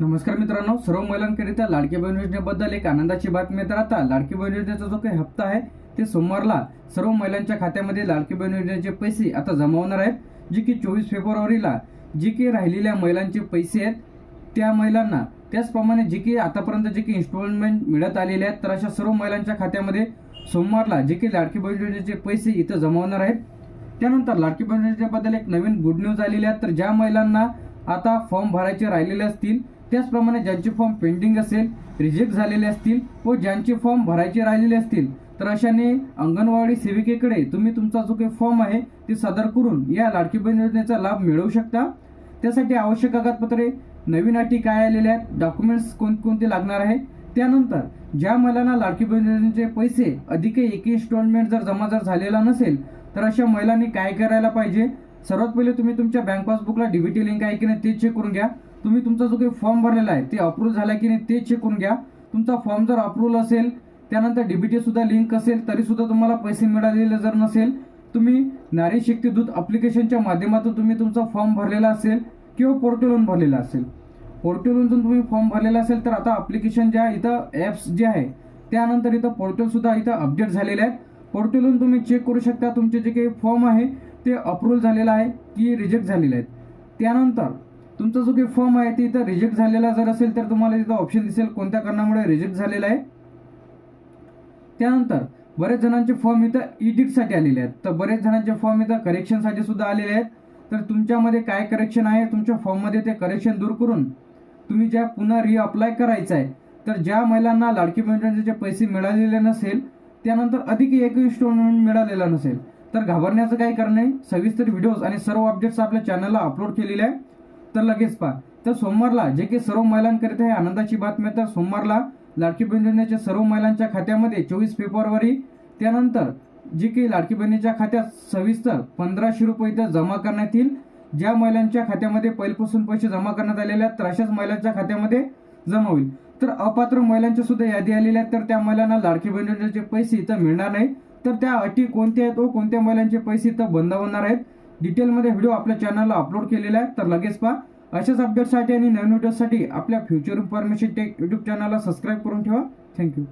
नमस्कार मित्रांनो सर्व महिलांकरिता लाडकी बहीण योजनेबद्दल एक आनंदाची बातमी तर आता लाडकी बहीण योजनेचा जो काही हप्ता आहे ते सोमवारला सर्व महिलांच्या खात्यामध्ये लाडकी बहीण योजनेचे पैसे आता जमा होणार आहेत. जे की चोवीस फेब्रुवारीला जे काही राहिलेल्या महिलांचे पैसे आहेत त्या महिलांना त्याचप्रमाणे जे काही आतापर्यंत जे काही इन्स्टॉलमेंट मिळत आलेले आहेत तर अशा सर्व महिलांच्या खात्यामध्ये सोमवारला जे की लाडकी बहीण योजनेचे पैसे इथं जमा होणार आहेत. त्यानंतर लाडकी बहीण योजनेबद्दल एक नवीन गुड न्यूज आलेली आहे. तर ज्या महिलांना आता फॉर्म भरायचे राहिलेले असतील त्याचप्रमाणे ज्यांचे फॉर्म पेंडिंग असेल रिजेक्ट झालेले असतील व ज्यांचे फॉर्म भरायचे राहिलेले असतील तर अशाने अंगणवाडी सेविकेकडे तुम्ही तुमचा जो काही फॉर्म आहे ते सादर करून या लाडकी बहीण योजनेचा लाभ मिळवू शकता. त्यासाठी आवश्यक कागदपत्रे नवीन अटी काय आलेल्या आहेत डॉक्युमेंट्स कोणकोणते लागणार आहे? त्यानंतर ज्या महिलांना लाडकी बहीण योजनेचे पैसे अधिक एक इन्स्टॉलमेंट जर जमा जर झालेला नसेल तर अशा महिलांनी काय करायला पाहिजे? सर्वात पहिले तुम्ही तुमच्या बँक पासबुकला डीबीटी लिंक आहे की नाही ते चेक करून घ्या. तुम्ही तुमचा जो काही फॉर्म भरलेला आहे ते अप्रूव्ह झाला की नाही ते चेक करून घ्या. तुमचा फॉर्म जर अप्रूव्हल असेल त्यानंतर डीबीटी सुद्धा लिंक असेल तरी सुद्धा तुम्हाला पैसे मिळालेले जर नसेल तुम्ही नारी शक्ती दूत अप्लिकेशनच्या माध्यमातून तुम्ही तुमचा फॉर्म भरलेला असेल किंवा पोर्टलवरून भरलेला असेल. पोर्टलवरून जर तुम्ही फॉर्म भरलेला असेल तर आता अप्लिकेशन ज्या इथं ॲप्स जे आहे त्यानंतर इथं पोर्टलसुद्धा इथं अपडेट झालेले आहेत. पोर्टलवरून तुम्ही चेक करू शकता तुमचे जे काही फॉर्म आहे ते अप्रूव्ह झालेलं आहे की रिजेक्ट झालेले आहेत. त्यानंतर तुमचा जो काही फॉर्म आहे ते इथं रिजेक्ट झालेला जर असेल तर तुम्हाला तिथं ऑप्शन दिसेल. कोणत्या कारणामुळे रिजेक्ट झालेला आहे? त्यानंतर बरेच जणांचे फॉर्म इथं इडिटसाठी आलेले आहेत. तर बरेच जणांचे फॉर्म इथं करेक्शनसाठी सुद्धा आलेले आहेत. तर तुमच्यामध्ये काय करेक्शन आहे? तुमच्या फॉर्ममध्ये ते करेक्शन दूर करून तुम्ही ज्या पुन्हा रिअप्लाय करायचं आहे तर ज्या महिलांना लाडकी बहीण पैसे मिळालेले नसेल त्यानंतर अधिक एक इन्स्टॉलमेंट मिळालेला नसेल तर घाबरण्याचं काही कारण नाही. सविस्तर व्हिडिओज आणि सर्व अपडेट्स आपल्या चॅनलला अपलोड केलेले आहे. तर लगेच पहा. तर सोमवारला जे की सर्व महिलांकरिता हे आनंदाची बातमी तर सोमवारला लाडकी बहीण योजनेच्या सर्व महिलांच्या खात्यामध्ये चोवीस फेब्रुवारी त्यानंतर जे की लाडकी बहिणीच्या खात्यात सविस्तर पंधराशे रुपये इथं जमा करण्यात येईल. ज्या महिलांच्या खात्यामध्ये पहिल्यापासून पैसे जमा करण्यात आलेले आहेत तर अशाच महिलांच्या खात्यामध्ये जमा होईल. तर अपात्र महिलांची सुद्धा यादी आलेल्या आहेत तर त्या महिलांना लाडकी बहीण योजनेचे पैसे इथं मिळणार नाही. तर त्या अटी कोणत्या आहेत व कोणत्या महिलांचे पैसे इथं बंद होणार आहेत डिटेलमध्ये व्हिडिओ आपल्या चॅनलला अपलोड केलेला आहे तर लगेच पहा. अशाच अपडेटसाठी आणि नवीन व्हिडिओसाठी आपल्या फ्युचर इन्फॉर्मेशन टेक यूट्यूब चॅनलला सबस्क्राईब करून ठेवा. Thank you